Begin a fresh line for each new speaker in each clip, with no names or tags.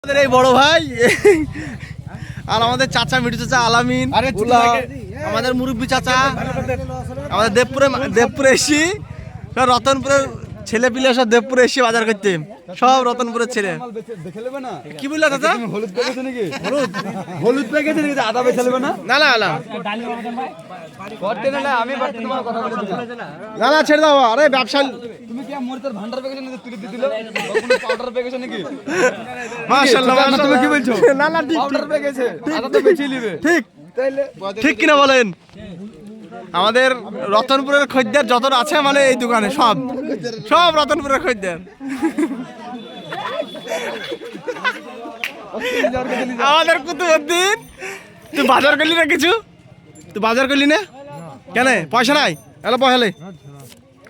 আমাদের এই বড় ভাই। আর আমাদের চাচা মিঠু চাচা আলামিন। আমাদের মুরব্বী চাচা আমাদের দেবপুরে দেবপুরে এসি রতনপুরের ছেলে পিলে সব দেবপুরে এসে বাজার করতে। সব রতনপুরের ছেলে। কি বললা
তুমি হলুদ পেকেছে নাকি? হলুদ হলুদ পেকেছে নাকি? আদা বেছে নেবে না?
না না না।
না
না ছেড়ে দাও আরে ব্যবসা ঠিক কিনা বলেন? আমাদের রতনপুরের খদ্দের যত আছে মানে এই দোকানে সব। সব রতনপুরের খদ্দের। আমাদের কুতুবুদ্দিন তুই বাজার করলি না কিছু? তুই বাজার করলি না? কেন? পয়সা নাই? এলে পয়সালে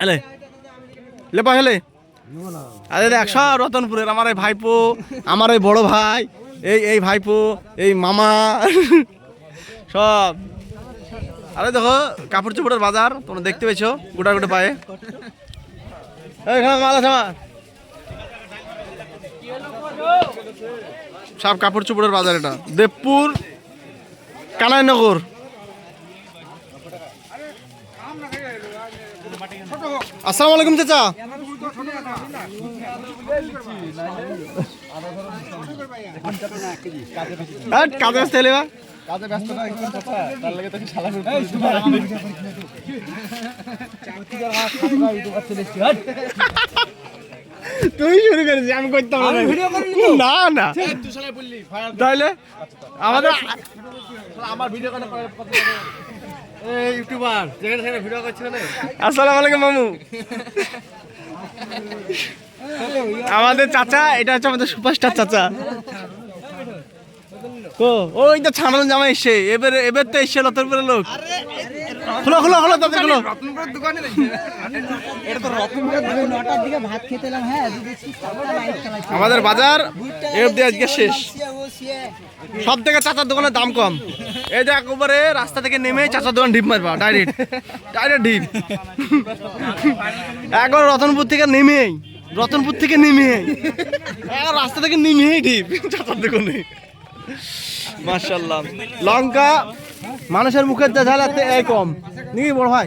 এলে। লে পয়সালে আরে দেখ রতনপুরের, আমার এই ভাইপো, আমার এই বড় ভাই, এই এই ভাইপো, এই মামা, সব। আরে দেখো, কাপড় চোপড়ের বাজার, তোমরা দেখতে পেয়েছ, গোটা গোটা পায়ে। মাল আছে আমার। সব কাপড় চোপড়ের বাজার এটা। দেবপুর, কানাইনগর। আসসালামু আলাইকুম চাচা। কাজে ব্যস্ত হলে
কাজে ব্যস্ত না একদম চাচা তার লাগে তোকে শালা
তুই শুরু করেছিস আমি করতাম না। না তাহলে আমাদের
আমার ভিডিও করে এই ইউটিউবার যেখানে সেখানে ভিডিও করছিল না।
আসসালামু আলাইকুম মামু। আমাদের চাচা এটা হচ্ছে আমাদের সুপারস্টার চাচা। ও ওই তো ছানাল জামা এসে এবার এবার তো এসে লতরপুরের লোক। খুলো খুলো খুলো তাদের খুলো।
রতনপুরের দোকানে
নটার দিকে ভাত খেতে এলাম হ্যাঁ
আমাদের বাজার আজকে শেষ। সব থেকে চাচার দোকানের দাম কম। এই যে একবারে রাস্তা থেকে নেমে চাচার দোকান ঢিপ মারবা ডাইরেক্ট ডাইরেক্ট ঢিপ একবার রতনপুর থেকে নেমেই রতনপুর থেকে নেমে একবার রাস্তা থেকে নেমেই ঢিপ চাচার দোকানে। মার্শাল্লাহ লঙ্কা মানুষের মুখের যা ঝাল কম। নাকি বড় ভাই।